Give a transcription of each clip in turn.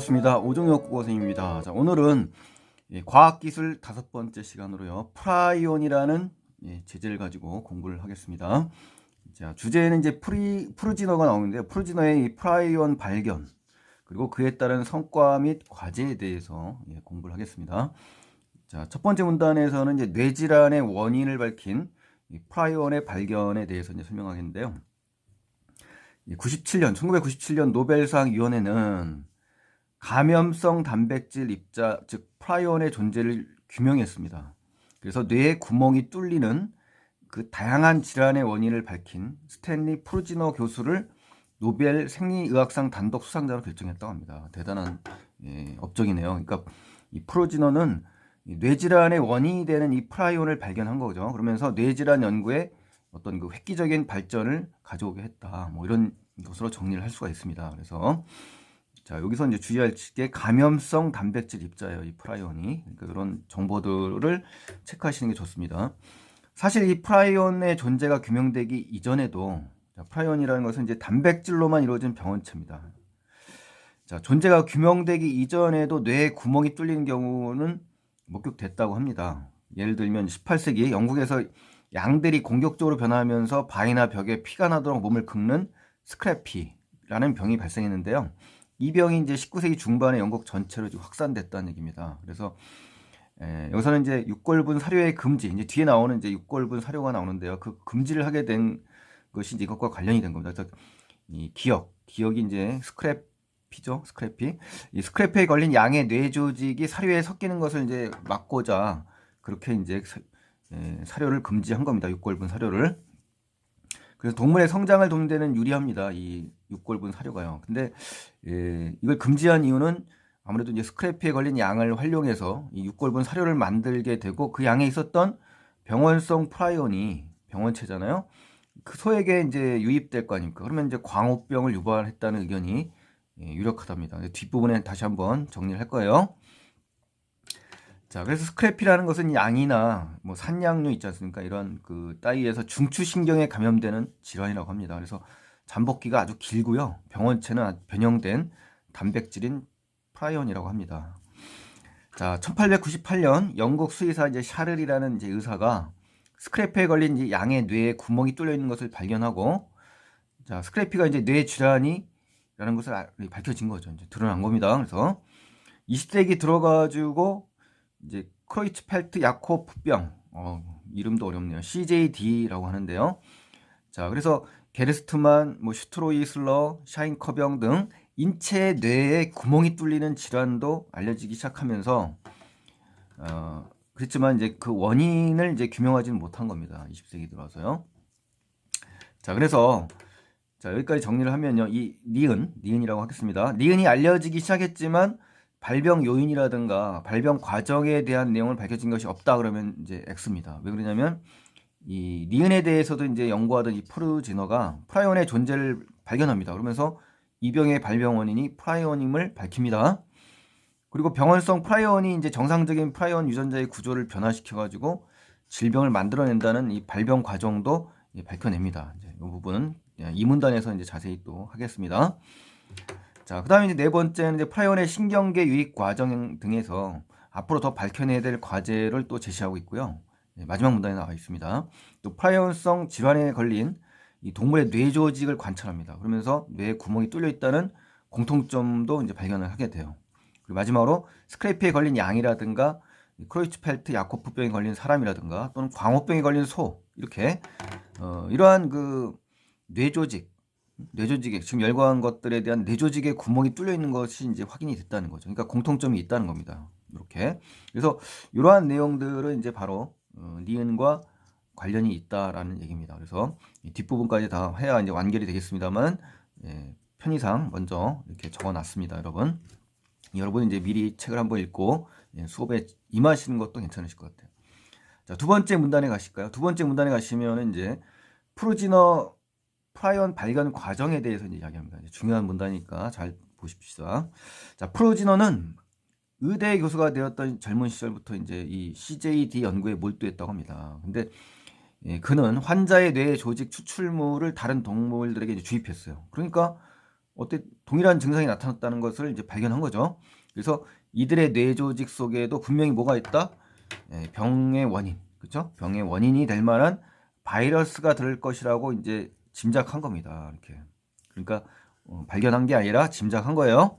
반갑습니다. 오종혁 국어생입니다. 자, 오늘은 예, 과학기술 다섯 번째 시간으로요. 프라이온이라는 예, 제재를 가지고 공부를 하겠습니다. 자, 주제는 이제 프리, 프루지너가 나오는데요. 프루지너의 이 프라이온 발견, 그리고 그에 따른 성과 및 과제에 대해서 예, 공부를 하겠습니다. 자, 첫 번째 문단에서는 이제 뇌질환의 원인을 밝힌 이 프라이온의 발견에 대해서 이제 설명하겠는데요. 97년, 1997년 노벨상 위원회는 감염성 단백질 입자, 즉 프라이온의 존재를 규명했습니다. 그래서 뇌의 구멍이 뚫리는 그 다양한 질환의 원인을 밝힌 스탠리 프루지너 교수를 노벨 생리의학상 단독 수상자로 결정했다고 합니다. 대단한 예, 업적이네요. 그러니까 이 프루지너는 이 뇌질환의 원인이 되는 이 프라이온을 발견한 거죠. 그러면서 뇌질환 연구에 어떤 그 획기적인 발전을 가져오게 했다. 뭐 이런 것으로 정리를 할 수가 있습니다. 그래서 자 여기서 이제 주의할 게 감염성 단백질 입자예요. 이 프라이온이 그러니까 그런 정보들을 체크하시는 게 좋습니다. 사실 이 프라이온의 존재가 규명되기 이전에도 자, 프라이온이라는 것은 이제 단백질로만 이루어진 병원체입니다. 자 존재가 규명되기 이전에도 뇌에 구멍이 뚫리는 경우는 목격됐다고 합니다. 예를 들면 18세기 영국에서 양들이 공격적으로 변하면서 바위나 벽에 피가 나도록 몸을 긁는 스크래피라는 병이 발생했는데요. 이 병이 이제 19세기 중반에 영국 전체로 확산됐다는 얘기입니다. 그래서 에, 여기서는 이제 육골분 사료의 금지, 이제 뒤에 나오는 이제 육골분 사료가 나오는데요. 그 금지를 하게 된 것이 이제 이것과 관련이 된 겁니다. 그래서 이 기억, 기억이 이제 스크래피죠, 스크래피. 이 스크래피에 걸린 양의 뇌 조직이 사료에 섞이는 것을 이제 막고자 그렇게 이제 사, 에, 사료를 금지한 겁니다. 육골분 사료를. 그래서 동물의 성장을 돕는 데는 유리합니다. 이 육골분 사료가요. 근데 예, 이걸 금지한 이유는 아무래도 이제 스크래피에 걸린 양을 활용해서 이 육골분 사료를 만들게 되고 그 양에 있었던 병원성 프라이온이 병원체잖아요. 그 소에게 이제 유입될 거 아닙니까? 그러면 이제 광우병을 유발했다는 의견이 예, 유력하답니다. 뒷부분에 다시 한번 정리를 할 거예요. 자, 그래서 스크래피라는 것은 양이나 뭐 산양류 있지 않습니까? 이런 그 따위에서 중추신경에 감염되는 질환이라고 합니다. 그래서 잠복기가 아주 길고요. 병원체는 변형된 단백질인 프라이온이라고 합니다. 자, 1898년 영국 수의사 이제 샤를이라는 이제 의사가 스크래피에 걸린 이제 양의 뇌에 구멍이 뚫려 있는 것을 발견하고 자, 스크래피가 이제 뇌 질환이라는 것을 아, 밝혀진 거죠. 이제 드러난 겁니다. 그래서 20세기 들어가지고 이제 크로이츠펠트 야코프병 어, 이름도 어렵네요. CJD라고 하는데요. 자, 그래서 게르스트만, 뭐 슈트로이슬러, 샤인커병 등 인체 뇌에 구멍이 뚫리는 질환도 알려지기 시작하면서 어, 그렇지만 이제 그 원인을 이제 규명하지는 못한 겁니다. 20세기 들어서요. 자, 그래서 자, 여기까지 정리를 하면요. 이 니은, 니은이라고 하겠습니다. 니은이 알려지기 시작했지만 발병 요인이라든가 발병 과정에 대한 내용을 밝혀진 것이 없다 그러면 이제 X입니다. 왜 그러냐면 이 니은에 대해서도 이제 연구하던 이 프루지너가 프라이온의 존재를 발견합니다. 그러면서 이 병의 발병 원인이 프라이온임을 밝힙니다. 그리고 병원성 프라이온이 이제 정상적인 프라이온 유전자의 구조를 변화시켜 가지고 질병을 만들어낸다는 이 발병 과정도 밝혀냅니다. 이제 이 부분은 이 문단에서 이제 자세히 또 하겠습니다. 자, 그 다음에 이제 네 번째는 이제 프라이온의 신경계 유입 과정 등에서 앞으로 더 밝혀내야 될 과제를 또 제시하고 있고요. 네, 마지막 문단에 나와 있습니다. 또 프라이온성 질환에 걸린 이 동물의 뇌 조직을 관찰합니다. 그러면서 뇌에 구멍이 뚫려 있다는 공통점도 이제 발견을 하게 돼요. 그리고 마지막으로 스크래피에 걸린 양이라든가 크로이츠펠트 야코프병에 걸린 사람이라든가 또는 광호병에 걸린 소 이렇게 어, 이러한 그 뇌조직 뇌조직에 지금 열거한 것들에 대한 뇌조직에 구멍이 뚫려 있는 것이 이제 확인이 됐다는 거죠. 그러니까 공통점이 있다는 겁니다. 이렇게 그래서 이러한 내용들은 이제 바로 어, 니은과 관련이 있다라는 얘기입니다. 그래서 이 뒷부분까지 다 해야 이제 완결이 되겠습니다만 예, 편의상 먼저 이렇게 적어놨습니다, 여러분. 여러분 이제 미리 책을 한번 읽고 예, 수업에 임하시는 것도 괜찮으실 것 같아요. 자, 두 번째 문단에 가실까요? 두 번째 문단에 가시면 이제 프로지너 프라이온 발견 과정에 대해서 이야기합니다. 중요한 문단이니까 잘 보십시다. 자, 프로지너는 의대 교수가 되었던 젊은 시절부터 이제 이 CJD 연구에 몰두했다고 합니다. 근데 예, 그는 환자의 뇌 조직 추출물을 다른 동물들에게 이제 주입했어요. 그러니까 어때 동일한 증상이 나타났다는 것을 이제 발견한 거죠. 그래서 이들의 뇌 조직 속에도 분명히 뭐가 있다? 예, 병의 원인, 그렇죠? 병의 원인이 될 만한 바이러스가 들을 것이라고 이제 짐작한 겁니다. 이렇게. 그러니까 어, 발견한 게 아니라 짐작한 거예요.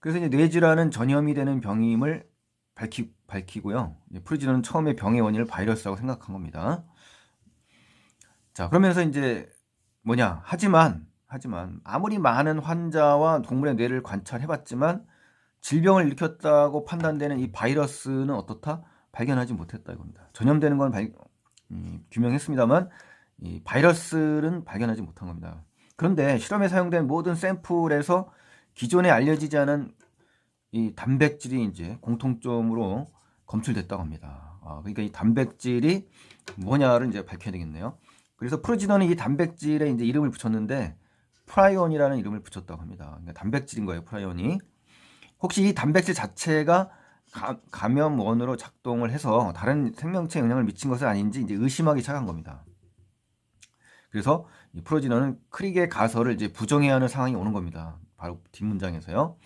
그래서 이제 뇌질환은 전염이 되는 병임을 밝히, 밝히고요. 프루지노는 처음에 병의 원인을 바이러스라고 생각한 겁니다. 자, 그러면서 이제 뭐냐? 하지만 하지만 아무리 많은 환자와 동물의 뇌를 관찰해봤지만 질병을 일으켰다고 판단되는 이 바이러스는 어떻다? 발견하지 못했다 이겁니다. 전염되는 건 발, 음, 규명했습니다만 이 바이러스는 발견하지 못한 겁니다. 그런데 실험에 사용된 모든 샘플에서 기존에 알려지지 않은 이 단백질이 이제 공통점으로 검출됐다고 합니다. 아, 그러니까 이 단백질이 뭐냐를 이제 밝혀야 되겠네요. 그래서 프로지너는 이 단백질에 이제 이름을 붙였는데 프라이온이라는 이름을 붙였다고 합니다. 그러니까 단백질인 거예요, 프라이온이. 혹시 이 단백질 자체가 가, 감염원으로 작동을 해서 다른 생명체에 영향을 미친 것은 아닌지 이제 의심하기 시작한 겁니다. 그래서 이 프로지너는 크릭의 가설을 이제 부정해야 하는 상황이 오는 겁니다. 바로 뒷문장에서요.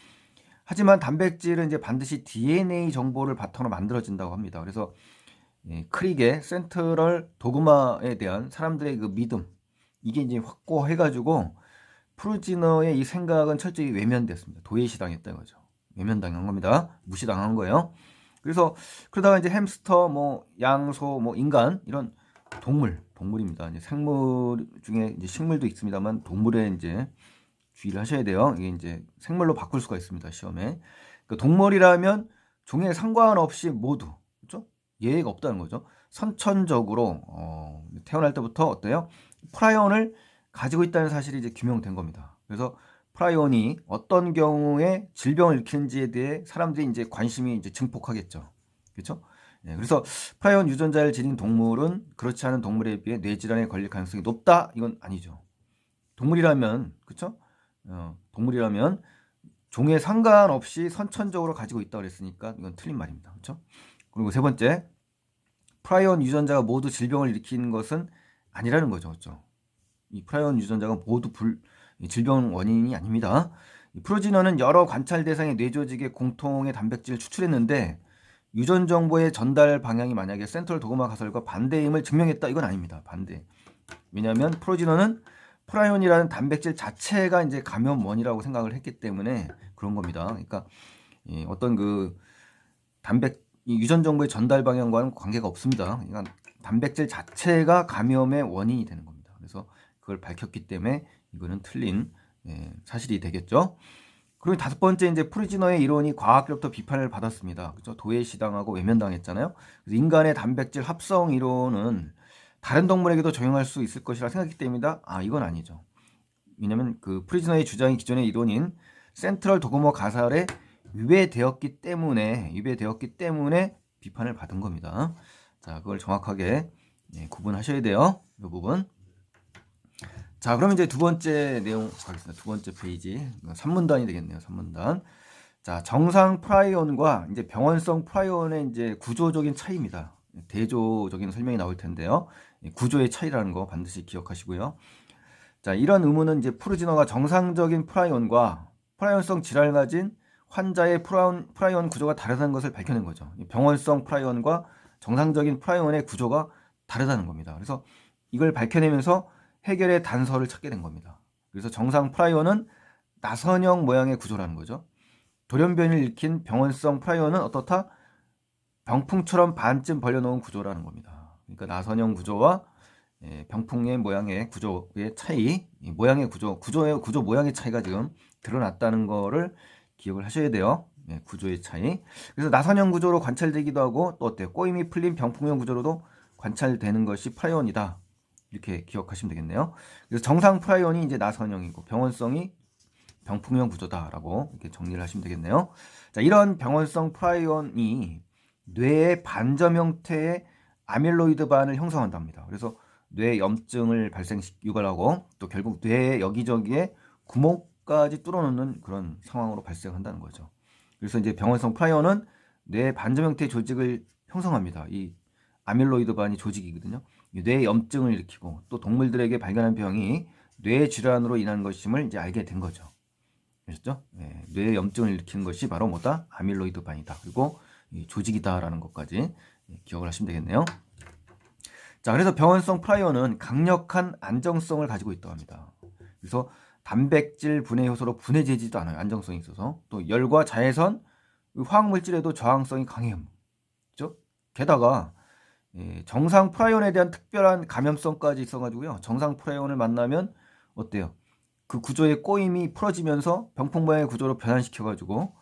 하지만 단백질은 이제 반드시 DNA 정보를 바탕으로 만들어진다고 합니다. 그래서 예, 크릭의 센트럴 도그마에 대한 사람들의 그 믿음 이게 이제 확고해가지고 프루지너의 이 생각은 철저히 외면됐습니다. 도외시당했다 거죠. 외면당한 겁니다. 무시당한 거예요. 그래서 그러다가 이제 햄스터, 뭐 양소, 뭐 인간 이런 동물, 동물입니다. 이제 생물 중에 이제 식물도 있습니다만 동물에 이제 주의를 하셔야 돼요. 이게 이제 생물로 바꿀 수가 있습니다. 시험에. 그 동물이라면 종에 상관없이 모두 그렇죠? 예외가 없다는 거죠. 선천적으로 어, 태어날 때부터 어때요? 프라이온을 가지고 있다는 사실이 이제 규명된 겁니다. 그래서 프라이온이 어떤 경우에 질병을 일으키는지에 대해 사람들이 이제 관심이 이제 증폭하겠죠. 그렇죠? 네, 그래서 프라이온 유전자를 지닌 동물은 그렇지 않은 동물에 비해 뇌질환에 걸릴 가능성이 높다. 이건 아니죠. 동물이라면 그렇죠? 어, 동물이라면 종에 상관없이 선천적으로 가지고 있다 그랬으니까 이건 틀린 말입니다. 그렇죠? 그리고 세 번째, 프라이온 유전자가 모두 질병을 일으키는 것은 아니라는 거죠. 그렇죠? 이 프라이온 유전자가 모두 불, 질병 원인이 아닙니다. 프로지너는 여러 관찰 대상의 뇌 조직의 공통의 단백질을 추출했는데 유전 정보의 전달 방향이 만약에 센트럴 도그마 가설과 반대임을 증명했다 이건 아닙니다. 반대. 왜냐하면 프로지너는 프라이온이라는 단백질 자체가 이제 감염원이라고 생각을 했기 때문에 그런 겁니다. 그러니까 어떤 그 단백 유전 정보의 전달 방향과는 관계가 없습니다. 그러니까 단백질 자체가 감염의 원인이 되는 겁니다. 그래서 그걸 밝혔기 때문에 이거는 틀린 예, 사실이 되겠죠. 그리고 다섯 번째 이제 프리지너의 이론이 과학적부터 비판을 받았습니다. 그죠? 도외시당하고 외면당했잖아요. 그래서 인간의 단백질 합성 이론은 다른 동물에게도 적용할 수 있을 것이라 생각했기 때문이다. 아 이건 아니죠. 왜냐하면 그 프리지너의 주장이 기존의 이론인 센트럴 도그머 가설에 위배되었기 때문에 위배되었기 때문에 비판을 받은 겁니다. 자 그걸 정확하게 네, 구분하셔야 돼요. 이 부분. 자, 그럼 이제 두 번째 내용 가겠습니다. 두 번째 페이지. 3문단이 되겠네요. 3문단. 자, 정상 프라이온과 이제 병원성 프라이온의 이제 구조적인 차이입니다. 대조적인 설명이 나올 텐데요. 구조의 차이라는 거 반드시 기억하시고요. 자, 이런 의문은 이제 프루지너가 정상적인 프라이온과 프라이온성 질환을 가진 환자의 프라이온, 프라이온 구조가 다르다는 것을 밝혀낸 거죠. 병원성 프라이온과 정상적인 프라이온의 구조가 다르다는 겁니다. 그래서 이걸 밝혀내면서 해결의 단서를 찾게 된 겁니다. 그래서 정상 프라이어는 나선형 모양의 구조라는 거죠. 돌연변이를 일으킨 병원성 프라이어는 어떻다? 병풍처럼 반쯤 벌려놓은 구조라는 겁니다. 그러니까 나선형 구조와 예, 병풍의 모양의 구조의 차이, 모양의 구조, 구조의 구조 모양의 차이가 지금 드러났다는 거를 기억을 하셔야 돼요. 예, 구조의 차이. 그래서 나선형 구조로 관찰되기도 하고 또 어때요? 꼬임이 풀린 병풍형 구조로도 관찰되는 것이 프라이온이다. 이렇게 기억하시면 되겠네요. 그래서 정상 프라이온이 이제 나선형이고 병원성이 병풍형 구조다라고 이렇게 정리를 하시면 되겠네요. 자, 이런 병원성 프라이온이 뇌의 반점 형태의 아밀로이드 반을 형성한답니다. 그래서 뇌 염증을 발생 유발하고 또 결국 뇌 여기저기에 구멍까지 뚫어놓는 그런 상황으로 발생한다는 거죠. 그래서 이제 병원성 프라이온은 뇌 반점 형태의 조직을 형성합니다. 이 아밀로이드 반이 조직이거든요. 뇌 염증을 일으키고 또 동물들에게 발견한 병이 뇌 질환으로 인한 것임을 이제 알게 된 거죠. 아셨죠? 네, 뇌 염증을 일으키는 것이 바로 뭐다? 아밀로이드 반이다. 그리고 이 조직이다라는 것까지 예, 기억을 하시면 되겠네요. 자, 그래서 병원성 프라이어는 강력한 안정성을 가지고 있다고 합니다. 그래서 단백질 분해 효소로 분해되지도 않아요. 안정성이 있어서. 또 열과 자외선, 화학 물질에도 저항성이 강해요. 그죠? 게다가 예, 정상 프라이온에 대한 특별한 감염성까지 있어가지고요. 정상 프라이온을 만나면 어때요? 그 구조의 꼬임이 풀어지면서 병풍 모양의 구조로 변환시켜가지고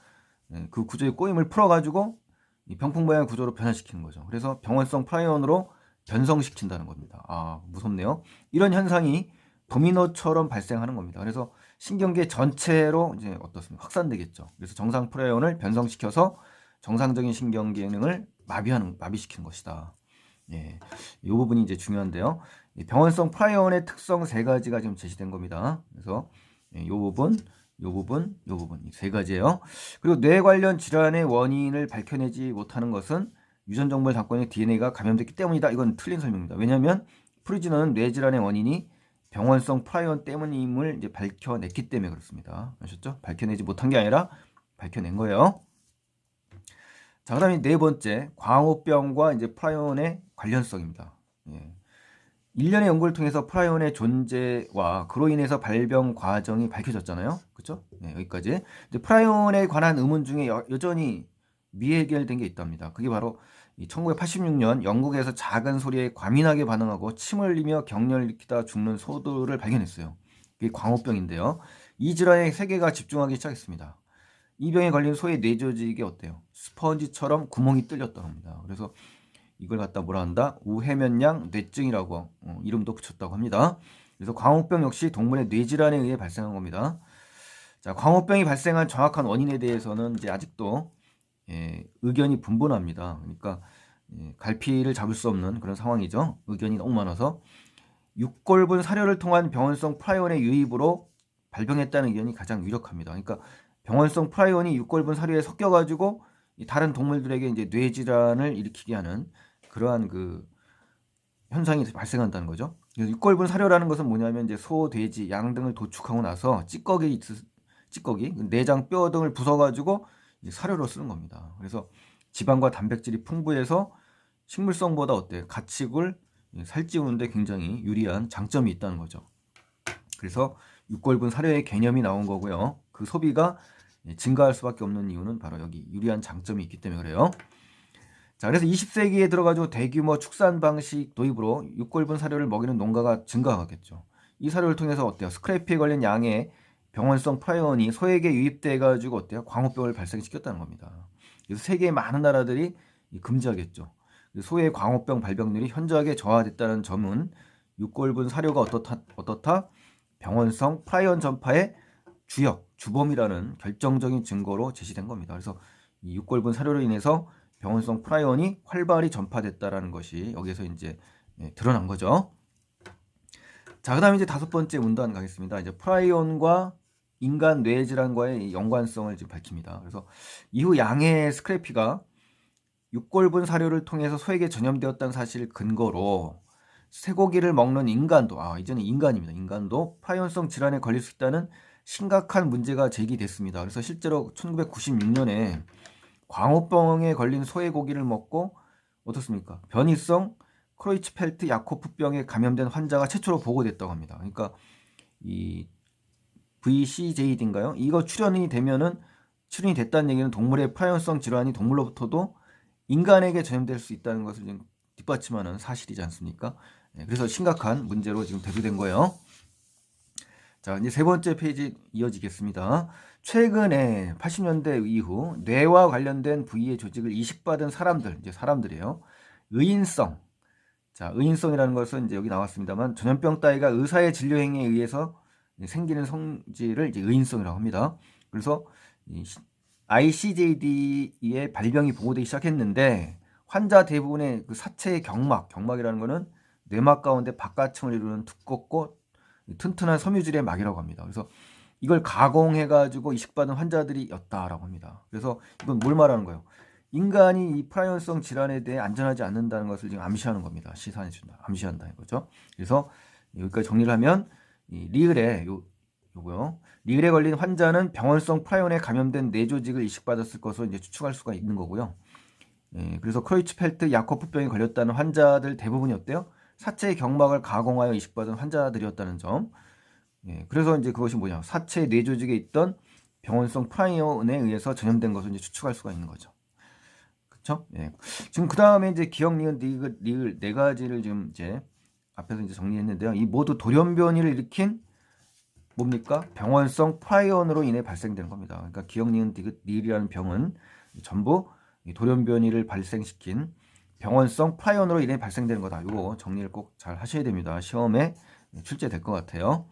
예, 그 구조의 꼬임을 풀어가지고 이 병풍 모양의 구조로 변환시키는 거죠. 그래서 병원성 프라이온으로 변성시킨다는 겁니다. 아 무섭네요. 이런 현상이 도미노처럼 발생하는 겁니다. 그래서 신경계 전체로 이제 어떻습니까? 확산되겠죠. 그래서 정상 프라이온을 변성시켜서 정상적인 신경 기능을 마비하는 마비시키는 것이다. 예, 이 부분이 이제 중요한데요. 이 병원성 프라이온의 특성 세 가지가 지금 제시된 겁니다. 그래서 예, 이 부분, 이 부분, 이 부분 이 세 가지예요. 그리고 뇌 관련 질환의 원인을 밝혀내지 못하는 것은 유전 정보를 담고 있는 DNA가 감염됐기 때문이다. 이건 틀린 설명입니다. 왜냐하면 프리즈너는 뇌 질환의 원인이 병원성 프라이온 때문임을 이제 밝혀냈기 때문에 그렇습니다. 아셨죠? 밝혀내지 못한 게 아니라 밝혀낸 거예요. 자, 그다음에 네 번째 광우병과 이제 프라이온의 관련성입니다. 예. 일련의 연구를 통해서 프라이온의 존재와 그로 인해서 발병 과정이 밝혀졌잖아요. 그렇죠? 네, 여기까지. 이제 프라이온에 관한 의문 중에 여, 여전히 미해결된 게 있답니다. 그게 바로 1986년 영국에서 작은 소리에 과민하게 반응하고 침을 흘리며 경련을 일으키다 죽는 소들을 발견했어요. 그게 광우병인데요. 이 질환에 세계가 집중하기 시작했습니다. 이 병에 걸린 소의 뇌조직이 어때요? 스펀지처럼 구멍이 뚫렸다고 합니다. 그래서 이걸 갖다 뭐라 한다? 우해면양 뇌증이라고 어, 이름도 붙였다고 합니다. 그래서 광우병 역시 동물의 뇌질환에 의해 발생한 겁니다. 자, 광우병이 발생한 정확한 원인에 대해서는 이제 아직도 예, 의견이 분분합니다. 그러니까 예, 갈피를 잡을 수 없는 그런 상황이죠. 의견이 너무 많아서 육골분 사료를 통한 병원성 프라이온의 유입으로 발병했다는 의견이 가장 유력합니다. 그러니까 병원성 프라이온이 육골분 사료에 섞여가지고 다른 동물들에게 이제 뇌 질환을 일으키게 하는 그러한 그 현상이 발생한다는 거죠. 육골분 사료라는 것은 뭐냐면 이제 소, 돼지, 양 등을 도축하고 나서 찌꺼기, 찌꺼기, 내장, 뼈 등을 부숴가지고 사료로 쓰는 겁니다. 그래서 지방과 단백질이 풍부해서 식물성보다 어때요? 가축을 살찌우는데 굉장히 유리한 장점이 있다는 거죠. 그래서 육골분 사료의 개념이 나온 거고요. 그 소비가 증가할 수밖에 없는 이유는 바로 여기 유리한 장점이 있기 때문에 그래요. 자, 그래서 20세기에 들어가지고 대규모 축산 방식 도입으로 육골분 사료를 먹이는 농가가 증가하겠죠. 이 사료를 통해서 어때요? 스크래피에 걸린 양의 병원성 프라이온이 소에게 유입돼 가지고 어때요? 광우병을 발생시켰다는 겁니다. 그래서 세계의 많은 나라들이 금지하겠죠. 소의 광우병 발병률이 현저하게 저하됐다는 점은 육골분 사료가 어떻다, 어떻다? 병원성 프라이온 전파의 주역, 주범이라는 결정적인 증거로 제시된 겁니다. 그래서 이 육골분 사료로 인해서 병원성 프라이온이 활발히 전파됐다라는 것이 여기서 이제 예, 드러난 거죠. 자, 그다음에 이제 다섯 번째 문단 가겠습니다. 이제 프라이온과 인간 뇌 질환과의 연관성을 지금 밝힙니다. 그래서 이후 양의 스크래피가 육골분 사료를 통해서 소에게 전염되었다는 사실 근거로 쇠고기를 먹는 인간도 아 이제는 인간입니다. 인간도 프라이온성 질환에 걸릴 수 있다는 심각한 문제가 제기됐습니다. 그래서 실제로 1996년에 광우병에 걸린 소의 고기를 먹고 어떻습니까? 변이성 크로이츠펠트 야코프병에 감염된 환자가 최초로 보고됐다고 합니다. 그러니까 이 VCJD인가요? 이거 출현이 되면은 출현이 됐다는 얘기는 동물의 프라이온성 질환이 동물로부터도 인간에게 전염될 수 있다는 것을 지금 뒷받침하는 사실이지 않습니까? 네, 그래서 심각한 문제로 지금 대두된 거예요. 자, 이제 세 번째 페이지 이어지겠습니다. 최근에 80년대 이후 뇌와 관련된 부위의 조직을 이식받은 사람들, 이제 사람들이에요. 의인성. 자, 의인성이라는 것은 이제 여기 나왔습니다만 전염병 따위가 의사의 진료 행위에 의해서 생기는 성질을 이제 의인성이라고 합니다. 그래서 ICJD의 발병이 보고되기 시작했는데 환자 대부분의 그 사체의 경막, 경막이라는 것은 뇌막 가운데 바깥층을 이루는 두껍고 튼튼한 섬유질의 막이라고 합니다. 그래서 이걸 가공해가지고 이식받은 환자들이었다라고 합니다. 그래서 이건 뭘 말하는 거예요? 인간이 이 프라이온성 질환에 대해 안전하지 않는다는 것을 지금 암시하는 겁니다. 시사해 준다. 암시한다 이거죠. 그래서 여기까지 정리를 하면 이 리을에 요 요거요. 리을에 걸린 환자는 병원성 프라이온에 감염된 뇌조직을 이식받았을 것으로 이제 추측할 수가 있는 거고요. 예, 그래서 크로이츠펠트 야코프병에 걸렸다는 환자들 대부분이 어때요? 사체의 경막을 가공하여 이식받은 환자들이었다는 점. 예, 그래서 이제 그것이 뭐냐? 사체 뇌조직에 있던 병원성 프라이온에 의해서 전염된 것을 이제 추측할 수가 있는 거죠. 그렇죠? 예. 지금 그 다음에 이제 기억 니은 리을, 리을 네 가지를 지금 이제 앞에서 이제 정리했는데요. 이 모두 돌연변이를 일으킨 뭡니까? 병원성 프라이온으로 인해 발생되는 겁니다. 그러니까 기억 니은 디귿 리을이라는 병은 전부 이 돌연변이를 발생시킨 병원성 프라이온으로 인해 발생되는 거다. 이거 정리를 꼭 잘 하셔야 됩니다. 시험에 출제될 것 같아요.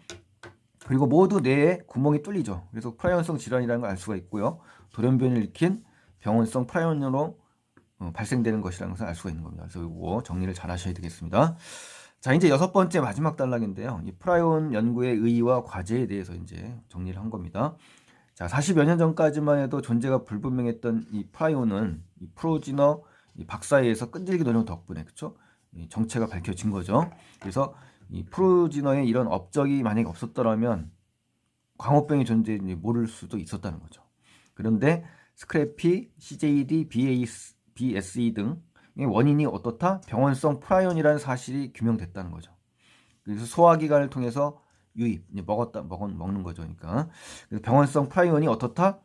그리고 모두 뇌에 구멍이 뚫리죠. 그래서 프라이온성 질환이라는 걸 알 수가 있고요. 돌연변이를 일으킨 병원성 프라이온으로 어, 발생되는 것이라는 것을 알 수가 있는 겁니다. 그래서 이거 정리를 잘 하셔야 되겠습니다. 자, 이제 여섯 번째 마지막 단락인데요. 이 프라이온 연구의 의의와 과제에 대해서 이제 정리를 한 겁니다. 자, 40여 년 전까지만 해도 존재가 불분명했던 이 프라이온은 이 프로지너 이 박사에 의해서 끈질기 노력 덕분에 그쵸? 이 정체가 밝혀진 거죠. 그래서 이 프로지너의 이런 업적이 만약에 없었더라면 광우병의 존재를 모를 수도 있었다는 거죠. 그런데 스크래피, CJD, BAS, BSE 등의 원인이 어떻다? 병원성 프라이온이라는 사실이 규명됐다는 거죠. 그래서 소화기관을 통해서 유입, 먹었다, 먹, 먹는 거죠. 그러니까. 병원성 프라이온이 어떻다?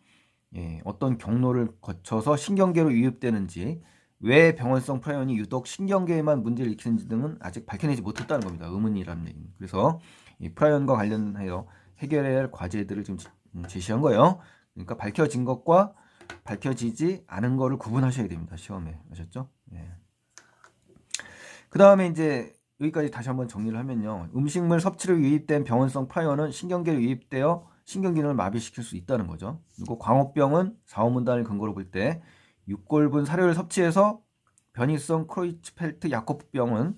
예, 어떤 경로를 거쳐서 신경계로 유입되는지, 왜 병원성 프라이온이 유독 신경계에만 문제를 일으키는지 등은 아직 밝혀내지 못했다는 겁니다. 의문이라는 얘기는. 그래서 이 프라이온과 관련하여 해결해야 할 과제들을 음, 제시한 거예요. 그러니까 밝혀진 것과 밝혀지지 않은 거를 구분하셔야 됩니다. 시험에. 아셨죠? 예. 그 다음에 이제 여기까지 다시 한번 정리를 하면요. 음식물 섭취로 유입된 병원성 프라이온은 신경계로 유입되어 신경기능을 마비시킬 수 있다는 거죠. 그리고 광우병은 사후문단을 근거로 볼 때 육골분 사료를 섭취해서 변이성 크로이츠펠트 야코프병은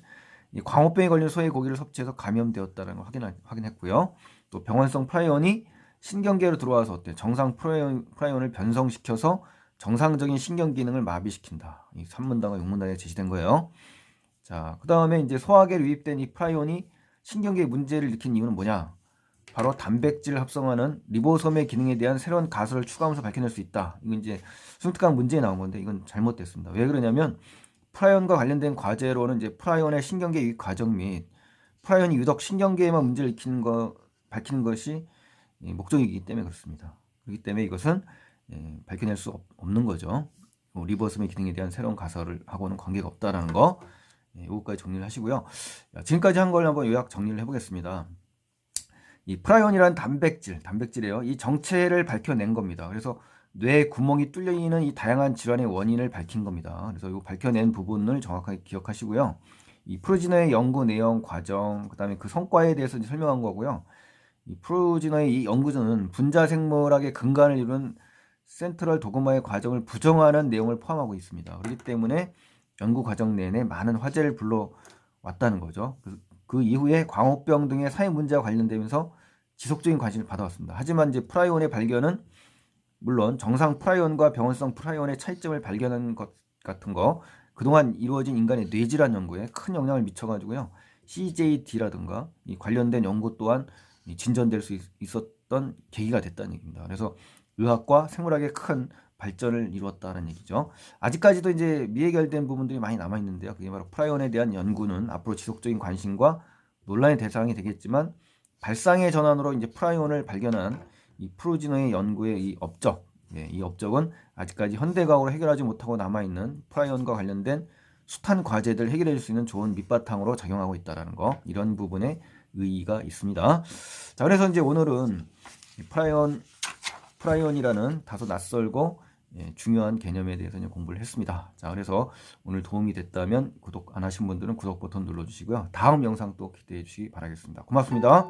이 광우병에 걸린 소의 고기를 섭취해서 감염되었다는 걸 확인, 확인했고요. 또 병원성 프라이온이 신경계로 들어와서 어때 정상 프라이온, 프라이온을 변성시켜서 정상적인 신경 기능을 마비시킨다. 이 3문단과 6문단에 제시된 거예요. 자, 그 다음에 이제 소화계로 유입된 이 프라이온이 신경계에 문제를 일으킨 이유는 뭐냐? 바로 단백질 합성하는 리보솜의 기능에 대한 새로운 가설을 추가하면서 밝혀낼 수 있다. 이건 이제 순특한 문제에 나온 건데 이건 잘못됐습니다. 왜 그러냐면 프라이온과 관련된 과제로는 이제 프라이온의 신경계 유입 과정 및 프라이온이 유독 신경계에만 문제를 일으키는 거 밝히는 것이 목적이기 때문에 그렇습니다. 그렇기 때문에 이것은 예, 밝혀낼 수 없는 거죠. 뭐 리버스의 기능에 대한 새로운 가설을 하고는 관계가 없다라는 거 예, 이것까지 정리를 하시고요. 지금까지 한 걸 한번 요약 정리를 해보겠습니다. 이 프라이온이라는 단백질, 단백질이에요. 이 정체를 밝혀낸 겁니다. 그래서 뇌 구멍이 뚫려 있는 이 다양한 질환의 원인을 밝힌 겁니다. 그래서 이 밝혀낸 부분을 정확하게 기억하시고요. 이 프로지너의 연구 내용, 과정, 그다음에 그 성과에 대해서 설명한 거고요. 이 프로지너의 이 연구전은 분자 생물학의 근간을 이루는 센트럴 도그마의 과정을 부정하는 내용을 포함하고 있습니다. 그렇기 때문에 연구 과정 내내 많은 화제를 불러왔다는 거죠. 그, 그 이후에 광우병 등의 사회 문제와 관련되면서 지속적인 관심을 받아왔습니다. 하지만 이제 프라이온의 발견은 물론 정상 프라이온과 병원성 프라이온의 차이점을 발견한 것 같은 거 그동안 이루어진 인간의 뇌질환 연구에 큰 영향을 미쳐가지고요. CJD라든가 이 관련된 연구 또한 진전될 수 있었던 계기가 됐다는 얘기입니다. 그래서 의학과 생물학의 큰 발전을 이루었다는 얘기죠. 아직까지도 이제 미해결된 부분들이 많이 남아 있는데요. 그게 바로 프라이온에 대한 연구는 앞으로 지속적인 관심과 논란의 대상이 되겠지만 발상의 전환으로 이제 프라이온을 발견한 이 프로지너의 연구의 이 업적, 예, 이 업적은 아직까지 현대 과학으로 해결하지 못하고 남아 있는 프라이온과 관련된 숱한 과제들 해결해 줄 수 있는 좋은 밑바탕으로 작용하고 있다라는 거 이런 부분에 의의가 있습니다. 자, 그래서 이제 오늘은 프라이온 프라이온이라는 다소 낯설고 예, 중요한 개념에 대해서 공부를 했습니다. 자, 그래서 오늘 도움이 됐다면 구독 안 하신 분들은 구독 버튼 눌러주시고요. 다음 영상 또 기대해 주시기 바라겠습니다. 고맙습니다.